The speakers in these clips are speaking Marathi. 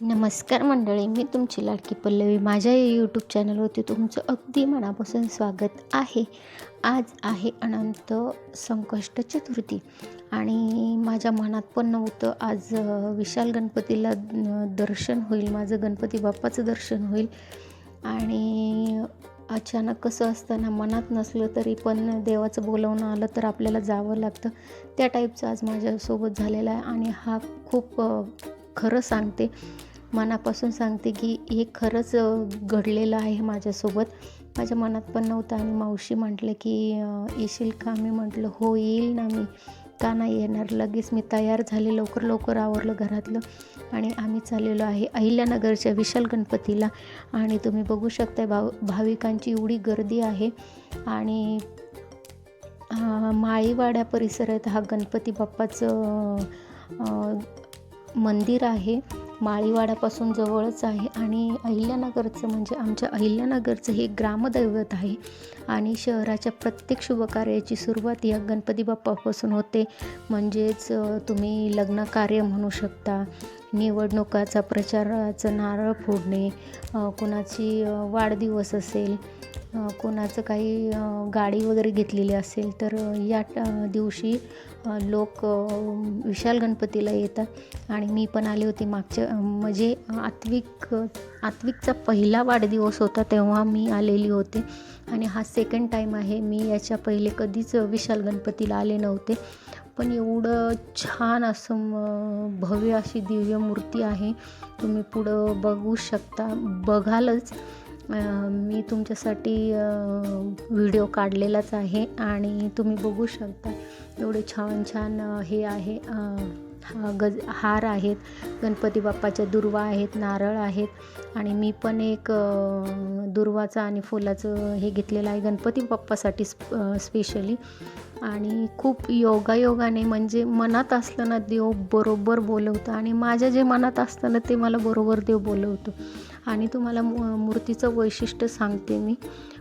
नमस्कार मंडळी मी तुमची लाडकी पल्लवी. माझ्या यूट्यूब चॅनलवरती तुमचं अगदी मनापासून स्वागत आहे. आज आहे अनंत संकष्ट चतुर्थी आणि माझ्या मनात पण नव्हतं. आज विशाल गणपतीला दर्शन होईल माझं गणपती बाप्पाचं दर्शन होईल. आणि अचानक कसं असताना मनात नसलं तरी पण देवाचं बोलवणं आलं तर आपल्याला जावं लागतं. त्या टाईपचं आज माझ्यासोबत झालेलं आहे आणि हा खूप खरं सांगते मनापासून सांगते की हे खरंच घडलेलं आहे माझ्यासोबत. माझ्या मनात पण नव्हतं आणि मावशी म्हटलं की येशील का? मी म्हटलं हो येईल ना मी. का नाही येणार? लगेच मी तयार झाले लवकर लवकर आवरलं घरातलं आणि आम्ही चाललेलो आहे अहिल्यानगरच्या विशाल गणपतीला. आणि तुम्ही बघू शकताय भाव भाविकांची एवढी गर्दी आहे आणि माळीवाड्या परिसरात हा गणपती बाप्पाचं मंदिर आहे माळीवाड्यापासून जवळच आहे आणि अहिल्यानगरचं म्हणजे आमच्या अहिल्यानगरचं हे ग्रामदैवत आहे आणि शहराच्या प्रत्येक शुभकार्याची सुरुवात या गणपती बाप्पापासून होते. म्हणजेच तुम्ही लग्न कार्य म्हणू शकता निवडणुकाचा प्रचाराचं नारळ फोडणे कुणाची कोणाची वाढदिवस असेल कोणाचं काही गाडी वगैरे घेतलेली असेल तर या दिवशी लोक विशाल गणपतीला येतात. आणि मी पण आले होते मागच्या म्हणजे आत्विक आत्विकचा पहिला वाढदिवस होता तेव्हा मी आलेली होते. आणि हा सेकंड टाईम आहे. मी याच्या पहिले कधीच विशाल गणपतीला आले नव्हते. पण एवढं छान असं भव्य अशी दिव्य मूर्ती आहे. तुम्ही पुढं बघू शकता. बघालच. मी तुमच्यासाठी व्हिडिओ काढलेलाच आहे आणि तुम्ही बघू शकता एवढे छान छान हे आहे हा गज हार आहेत गणपती बाप्पाच्या दुर्वा आहेत नारळ आहेत आणि मी पण एक दुर्वाचं आणि फुलाचं हे घेतलेलं आहे गणपती बाप्पासाठी स्प स्पेशली आणि खूप योगायोगाने म्हणजे मनात असलं ना देव बरोबर बोलवतं आणि माझ्या जे मनात असतं ना ते मला बरोबर देव बोलवतो. आणि तुम्हाला मूर्तीचं वैशिष्ट्य सांगते मी.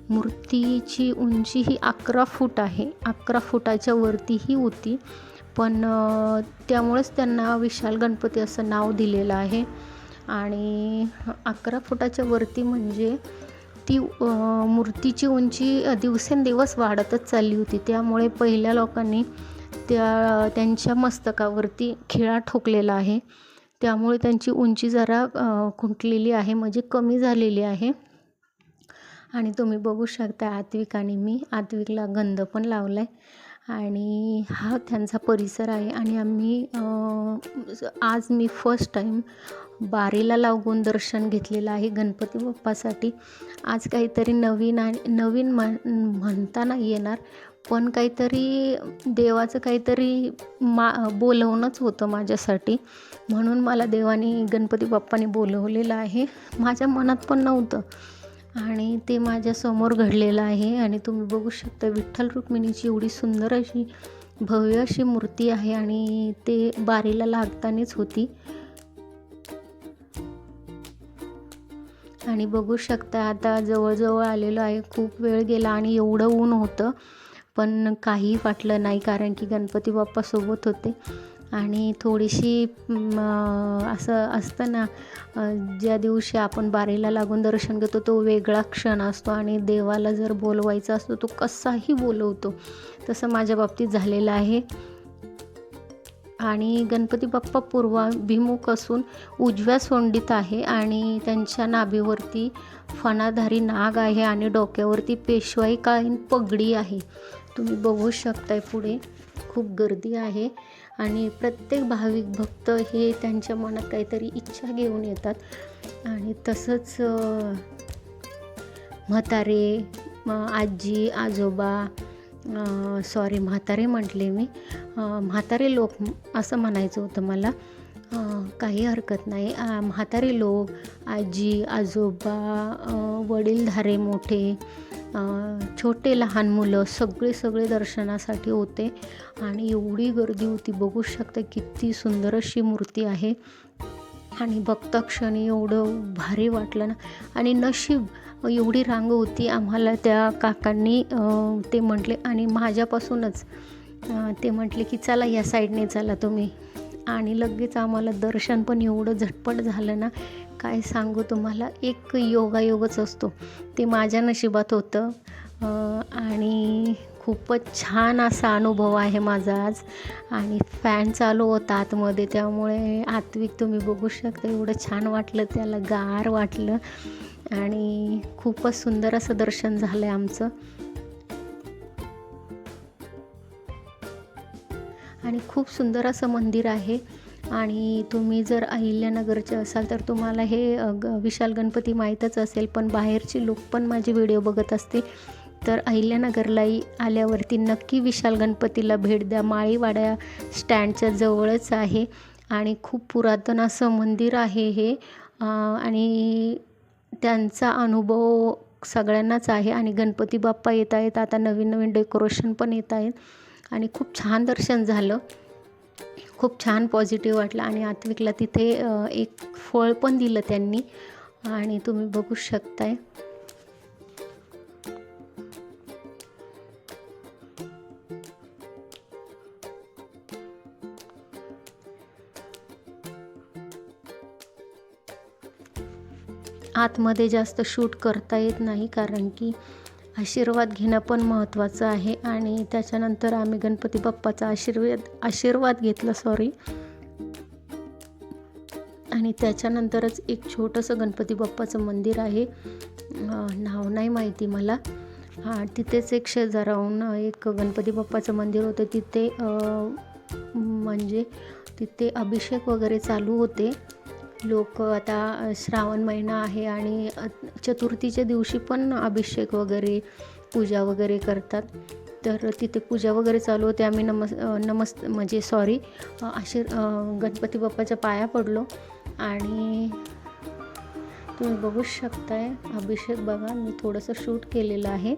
मूर्तीची उंची ही अकरा फूट आहे. अकरा फुटाच्या वरतीही होती. पण त्यामुळेच त्यांना विशाल गणपती असं नाव दिलेलं आहे. आणि अकरा फुटाच्या वरती म्हणजे ती मूर्तीची उंची दिवसेंदिवस वाढतच चालली होती. त्यामुळे पहिल्या लोकांनी त्या त्यांच्या मस्तकावरती खिळा ठोकलेला आहे. त्यामुळे त्यांची उंची जरा खुंटलेली आहे म्हणजे कमी झालेली आहे. आणि तुम्ही बघू शकता आत्विक आणि मी आत्विकला गंध पण लावला आहे आणि हा त्यांचा परिसर आहे आणि आम्ही आज मी फर्स्ट टाईम बारीला लागून दर्शन घेतलेलं आहे गणपती बाप्पासाठी. आज काहीतरी नवीन आणि नवीन म्हण म्हणता नाही येणार. पण काहीतरी देवाचं काहीतरी मा बोलवणंच होतं माझ्यासाठी. म्हणून मला देवाने गणपती बाप्पाने बोलवलेलं आहे. माझ्या मनात पण नव्हतं. आणि ते माझ्यासमोर घडलेलं आहे. आणि तुम्ही बघू शकता विठ्ठल रुक्मिणीची एवढी सुंदर अशी भव्य अशी मूर्ती आहे. आणि ते बारीला लागतानाच होती. आणि बघू शकता आता जवळजवळ आलेलो आहे. खूप वेळ गेला आणि एवढं ऊन होतं. पण काही वाटलं नाही कारण की गणपती बाप्पा सोबत होते. आणि थोडीशी असं असतं ना ज्या दिवशी आपण बारीला लागून दर्शन घेतो तो वेगळा क्षण असतो. आणि देवाला जर बोलवायचा असतो तो कसाही बोलवतो. तसं माझ्या बाबतीत झालेलं आहे. आणि गणपती बाप्पा पूर्वाभिमुख असून उजव्या सोंडीत आहे आणि त्यांच्या नाभीवरती फणाधारी नाग आहे आणि डोक्यावरती पेशवाई कायन पगडी आहे. तुम्ही बघू शकताय पुढे. खूप गर्दी आहे आणि प्रत्येक भाविक भक्त हे त्यांच्या मनात काहीतरी इच्छा घेऊन येतात. आणि तसंच म्हातारे आजी आजोबा सॉरी म्हातारे म्हटले मी. म्हातारे लोक असं म्हणायचं होतं मला. काही हरकत नाही. म्हातारे लोक आजी आजोबा वडीलधारे मोठे छोटे लहान मुलं सगळे सगळे दर्शनासाठी होते. आणि एवढी गर्दी होती बघू शकता किती सुंदर अशी मूर्ती आहे. आणि बघता क्षणी एवढं भारी वाटलं ना. आणि नशीब एवढी रांग होती आम्हाला त्या काकांनी ते म्हटले. आणि माझ्यापासूनच ते म्हटले की चला या साईडने चला तुम्ही. आणि लगेच आम्हाला दर्शन पण एवढं झटपट झालं ना काय सांगू तुम्हाला? एक योगायोगच असतो. ते माझ्या नशिबात होतं. आणि खूपच छान असा अनुभव आहे माझा आज. आणि फॅन चालू होता आतमध्ये त्यामुळे आत्विक तुम्ही बघू शकता एवढं छान वाटलं त्याला गार वाटलं. आणि खूपच सुंदर असं दर्शन झालं आहे आमचं. आणि खूप सुंदर असं मंदिर आहे. आणि तुम्ही जर अहिल्यानगरचे असाल तर तुम्हाला हे ग विशाल गणपती माहीतच असेल पण बाहेरचे लोक पण माझे व्हिडिओ बघत असतील. तर अहिल्यानगरलाही आल्यावरती नक्की विशाल गणपतीला भेट द्या. माळीवाड्या स्टँडच्या जवळच आहे आणि खूप पुरातन असं मंदिर आहे हे. आणि त्यांचा अनुभव सगळ्यांनाच आहे आणि गणपती बाप्पा येत आहेत आता नवीन नवीन डेकोरेशन पण येत आहेत आणि खूप छान दर्शन झालं. खूप छान पॉझिटिव्ह वाटलं आणि आत्विकला तिथे एक फळ पण दिलं त्यांनी. आणि तुम्ही बघू शकताय. आतमध्ये जास्त शूट करता येत नाही कारण की आशीर्वाद घेणं पण महत्त्वाचं आहे. आणि त्याच्यानंतर आम्ही गणपती बाप्पाचा आशीर्वाद आशीर्वाद घेतला सॉरी आणि त्याच्यानंतरच एक छोटंसं गणपती बाप्पाचं मंदिर आहे. नाव नाही माहिती मला. हां तिथेच एक शेजाराहून एक गणपती बाप्पाचं मंदिर होतं. तिथे म्हणजे तिथे अभिषेक वगैरे चालू होते. लोक आता श्रावण महिना आहे आणि चतुर्थीच्या दिवशी पण अभिषेक वगैरे पूजा वगैरे करतात. तर तिथे पूजा वगैरे चालू होते. आम्ही नमस नमस् म्हणजे सॉरी आशीर गणपती बाप्पाच्या पाया पडलो. आणि तुम्ही बघू शकताय अभिषेक बघा मी थोडंसं शूट केलेलं आहे.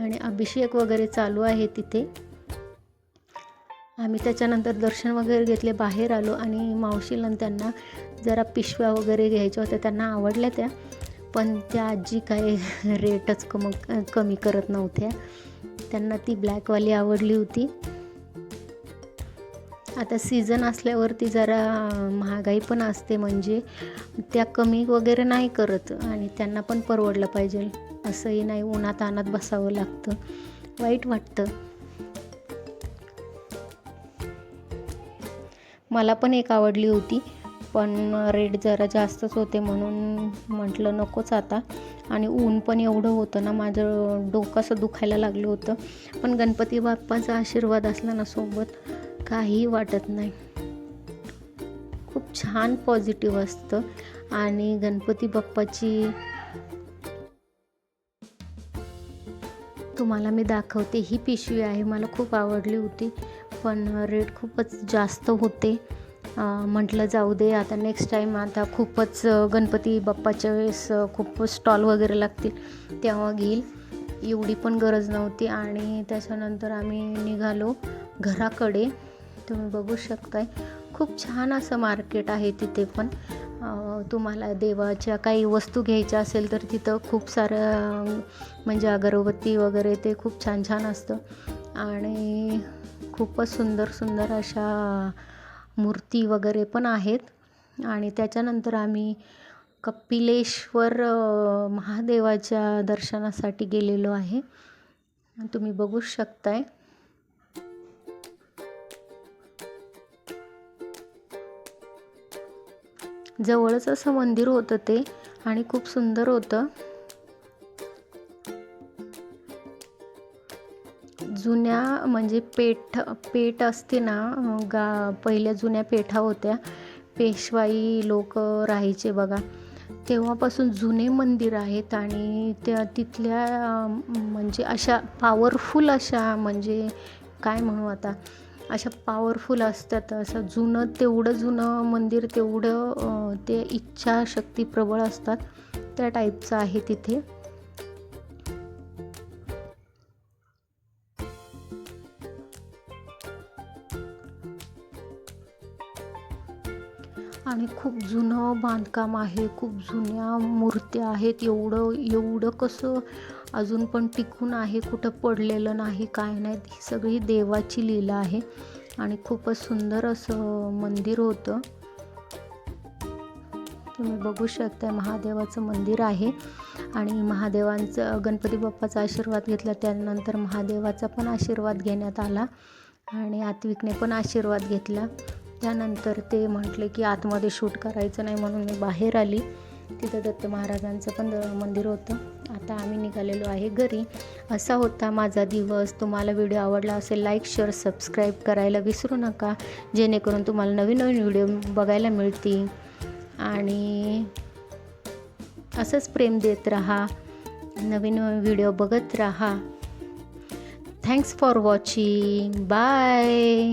आणि अभिषेक वगैरे चालू आहे तिथे. आम्ही त्याच्यानंतर दर्शन वगैरे घेतले बाहेर आलो आणि मावशीला त्यांना जरा पिशव्या वगैरे घ्यायच्या होत्या त्यांना आवडल्या त्या. पण त्या आजी काय रेटच कम कमी करत नव्हत्या. त्यांना ती ब्लॅकवाली आवडली होती. आता सीझन असल्यावरती जरा महागाई पण असते म्हणजे त्या कमी वगैरे नाही करत आणि त्यांना पण परवडलं पाहिजे. असंही नाही उन्हात आणत बसावं लागतं. वाईट वाटतं. मला पण एक आवडली होती. पण रेट जरा जास्तच होते म्हणून म्हटलं नकोच आता. आणि ऊन पण एवढं होतं ना माझं डोकं असं दुखायला लागलं होतं. पण गणपती बाप्पाचा आशीर्वाद असला ना सोबत काही वाटत नाही. खूप छान पॉझिटिव्ह असतं. आणि गणपती बाप्पाची तुम्हाला मी दाखवते. ही पिशवी आहे मला खूप आवडली होती. पण रेट खूपच जास्त होते. म्हटलं जाऊ दे आता नेक्स्ट टाईम आता खूपच गणपती बाप्पाच्या वेळेस खूप स्टॉल वगैरे लागतील तेव्हा घेईल. एवढी पण गरज नव्हती आणि त्याच्यानंतर आम्ही निघालो घराकडे. तुम्ही बघू शकताय खूप छान असं मार्केट आहे तिथे पण. तुम्हाला देवाच्या काही वस्तू घ्यायच्या असेल तर तिथं खूप सारं म्हणजे अगरबत्ती वगैरे ते खूप छान छान असतं. आणि खूपच सुंदर सुंदर अशा मूर्ती वगैरे पण आहेत. आणि त्याच्यानंतर आम्ही कपिलेश्वर महादेवाच्या दर्शनासाठी गेलेलो आहे. तुम्ही बघू शकताय. जवळच असं मंदिर होतं ते आणि खूप सुंदर होतं. जुन्या म्हणजे पेठ पेठ असते ना गा पहिल्या जुन्या पेठा होत्या. पेशवाई लोक राहायचे बघा. तेव्हापासून जुने मंदिर आहेत आणि त्या तिथल्या म्हणजे अशा पॉवरफुल अशा म्हणजे काय म्हणू आता अशा पॉवरफुल असतात. असं जुनं तेवढं जुनं मंदिर तेवढं ते इच्छाशक्ती प्रबळ असतात. त्या टाईपचं आहे तिथे. खूप जुनं बांधकाम आहे खूप जुन्या मूर्त्या आहेत. एवढं एवढं कसं अजून पण टिकून आहे कुठं पडलेलं नाही काय नाही ही सगळी देवाची लीला आहे. आणि खूपच सुंदर असं मंदिर होतं. तुम्ही बघू शकता महादेवाचं मंदिर आहे. आणि महादेवांचं गणपती बाप्पाचा आशीर्वाद घेतला त्यानंतर महादेवाचा पण आशीर्वाद घेण्यात आला. आणि आत्विकने पण आशीर्वाद घेतला. त्यानंतर ते म्हटले की आतमध्ये शूट करायचं नाही म्हणून मी बाहेर आली. तिथं दत्त महाराजांचं पण मंदिर होतं. आता आम्ही निघालेलो आहे घरी. असा होता माझा दिवस. तुम्हाला व्हिडिओ आवडला असेल लाईक शेअर सबस्क्राईब करायला विसरू नका जेणेकरून तुम्हाला नवीन नवीन व्हिडिओ बघायला मिळतील. आणि असंच प्रेम देत राहा नवीन नवीन व्हिडिओ बघत राहा. Thanks for watching bye